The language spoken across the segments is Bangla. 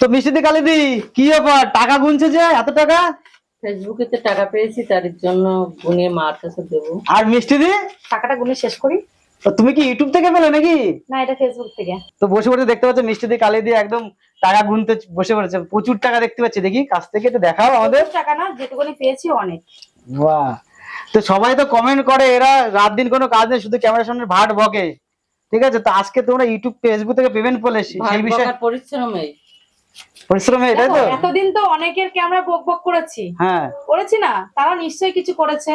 তো মিষ্টি মিষ্টিদি কালিদি কি ব্যাপার? টাকা গুনছে যে এত টাকা? ফেসবুকে তো টাকা পেয়েছি তার জন্য গুনিয়ে মার কাছে দেবো। আর মিষ্টিদি টাকাটা গুনে শেষ করি। তো তুমি কি ইউটিউব থেকে পেলে নাকি? না এটা ফেসবুক থেকে। তো বসে বসে দেখতে পাচ্ছ মিষ্টিদি কালিদি একদম টাকা গুনতে বসে পড়েছে। প্রচুর টাকা দেখতে পাচ্ছি। দেখি কাছ থেকে তো দেখাও আমাদের। টাকা না যেটুকুনি পেয়েছি অনেক। বাহ। তো সবাই তো কমেন্ট করে এরা রাত দিন কোনো কাজ নেই শুধু ক্যামেরার সামনে ভাট বকে। ঠিক আছে? তো আজকে তোমরা ইউটিউব ফেসবুক থেকে পেমেন্ট পেলে সেই বিষয়ে পরিশ্রমে। পরিশ্রমে এটাই তো? এতদিন তো অনেকের ক্যামেরা বক বক করেছি। হ্যাঁ। করেছি না? তারা নিশ্চয়ই কিছু করেছে।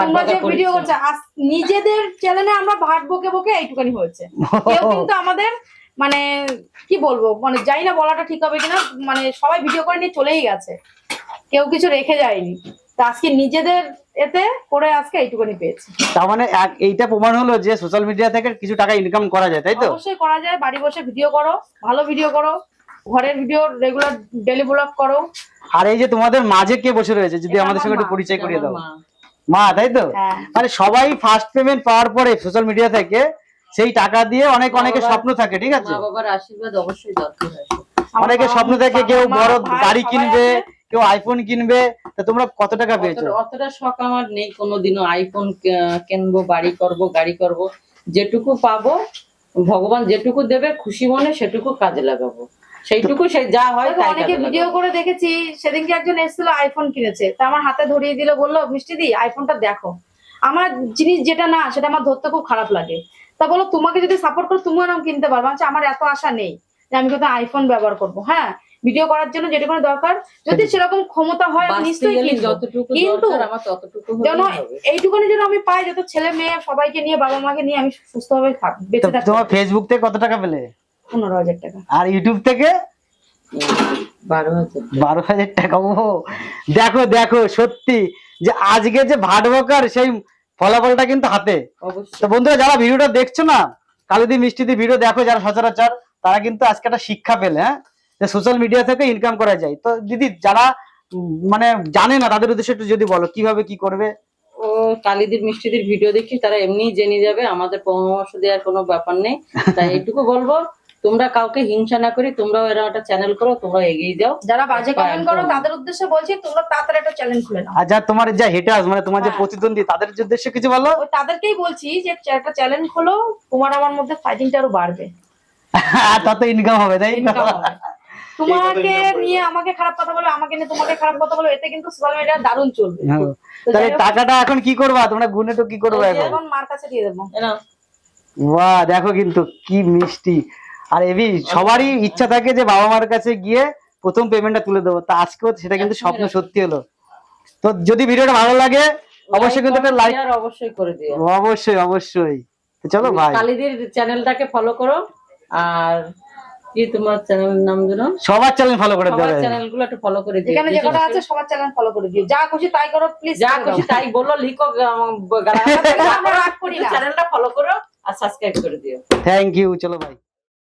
তোমরা যে ভিডিও নিজেদের চ্যানেলে আমরা ভাট বকে বকে এইটুকানি হয়েছে। কেউ কিন্তু আমাদের মানে কি বলব? মানে জানি না বলাটা ঠিক হবে কিনা মানে সবাই ভিডিও করে নিয়ে চলেই গেছে। কেউ কিছু রেখে যায়নি। তো আজকে নিজেদের এতে করে আজকে এইটুকানি পেয়েছি। তার মানে এইটা প্রমাণ হলো যে সোশ্যাল মিডিয়া থেকে কিছু টাকা ইনকাম করা যায় তাই তো? অবশ্যই করা যায় বাড়ি বসে ভিডিও করো ভালো ভিডিও করো। ঘরের ভিডিও রেগুলার ডেলি ব্লগ করো। আর এই যে তোমাদের মাঝে কে বসে রয়েছে যদি আমাদের সঙ্গে একটু পরিচয় করিয়ে দাও। মা। মা তাই তো? মানে সবাই ফার্স্ট পেমেন্ট পাওয়ার পরে সোশ্যাল মিডিয়া থেকে সেই টাকা দিয়ে অনেক অনেকের স্বপ্ন থাকে ঠিক আছে? মা বাবার আশীর্বাদ অবশ্যই দরকার অনেকের স্বপ্ন থাকে কেউ বড় গাড়ি কিনবে কেউ আইফোন কিনবে তা তোমরা কত টাকা পেয়েছ? অতটা- অতটা শখ আমার নেই কোনোদিনও আইফোন কিনবো বাড়ি করব গাড়ি করব যেটুকু পাবো ভগবান যেটুকু দেবে খুশি মনে সেটুকু কাজে লাগাবো। সেইটুকু সে যা হয় তাই অনেকে ভিডিও করে দেখেছি সেদিনকে একজন এসেছিল আইফোন কিনেছে তা আমার হাতে ধরিয়ে দিল বলল মিষ্টি দি আইফোনটা দেখো। আমার জিনিস যেটা না সেটা আমার ধরতে খুব খারাপ লাগে। তা বলো তোমাকে যদি সাপোর্ট করো তুমিও নাম কিনতে পারবে। বলছি, আমার এত আশা নেই যে আমি কোথাও আইফোন ব্যবহার করব। হ্যাঁ ভিডিও করার জন্য যেটুকু দরকার যদি সেরকম ক্ষমতা হয় আমি নিশ্চয়ই গেলে কিনবো। যতটুকু কিন্তু দরকার আমার ততটুকু যেন এইটুকুনি যেন আমি পাই যত ছেলে মেয়ে সবাইকে নিয়ে বাবা মাকে নিয়ে আমি সুস্থভাবে বেঁচে থাকতে তোমার ফেসবুক থেকে কত টাকা পেলে? পনেরো হাজার টাকা। আর ইউটিউব থেকে? বারো হাজার। টাকা ও। দেখো দেখো সত্যি যে আজকে যে ভাট বকার সেই ফলাফলটা কিন্তু হাতে। তো বন্ধুরা যারা ভিডিওটা দেখছ না কালিদি মিষ্টিদি ভিডিও দেখো যারা সচরাচর তারা কিন্তু আজকে একটা শিক্ষা পেলে হ্যাঁ? যে সোশ্যাল মিডিয়া থেকে ইনকাম করা যায়। তো দিদি যারা মানে জানে না তাদের উদ্দেশ্যে একটু যদি বলো কীভাবে কি করবে? ও কালিদির মিষ্টিদির ভিডিও দেখি তারা এমনি জেনে যাবে আমাদের পরামর্শ দেওয়ার কোনো ব্যাপার নেই। তাই এইটুকু বলব। তোমরা কাউকে হিংসা না করি তোমরাও এরকম একটা চ্যানেল করো তোমরা এগিয়ে যাও। যারা বাজে কমেন্ট করো তাদের উদ্দেশ্যে বলছি তোমরা তাড়াতাড়ি একটা চ্যালেঞ্জ খুলে নাও। আর যা তোমার যা হেটার্স মানে তোমার যে হ্যাঁ। প্রতিদ্বন্দ্বী তাদের উদ্দেশ্যে কিছু বলো? ওই তাদেরকেই বলছি যে একটা চ্যালেঞ্জ খোলো তোমার আমার মধ্যে ফাইটিংটা আরও বাড়বে। তত ইনকাম হবে তাই? তোমাকে নিয়ে আমাকে খারাপ কথা বলো আমাকে নিয়ে তোমাকে খারাপ কথা বলো এতে কিন্তু সোশ্যাল মিডিয়া দারুণ চলবে। হ্যাঁ। তাহলে টাকাটা এখন কি করবা? তোমরা গুনে তো কি করবে এখন? এখন মার কাছে দিয়ে দেবো। বাহ দেখো কিন্তু কি মিষ্টি। আর এবি সবারই ইচ্ছা থাকে যে বাবা মার কাছে গিয়ে প্রথম পেমেন্টটা তুলে দেবো। তা আজকেও সেটা কিন্তু স্বপ্ন সত্যি হলো। তো যদি ভিডিওটা ভালো লাগে অবশ্যই কিন্তু একটা লাইক অবশ্যই করে দিও। অবশ্যই অবশ্যই। তো চলো ভাই কালিদির চ্যানেলটাকে ফলো করো আর কি তোমার চ্যানেলের নাম যেন? সবার চ্যানেল ফলো করে সবার দেবে। চ্যানেলগুলো একটু ফলো করে দিও যেখানে যে কটা আছে সবার চ্যানেল ফলো করে দিও। যা খুশি তাই করো প্লিজ যা খুশি তাই বলো লিখো করি। চ্যানেলটা ফলো করো আর সাবস্ক্রাইব করে দিও। থ্যাংক ইউ চলো ভাই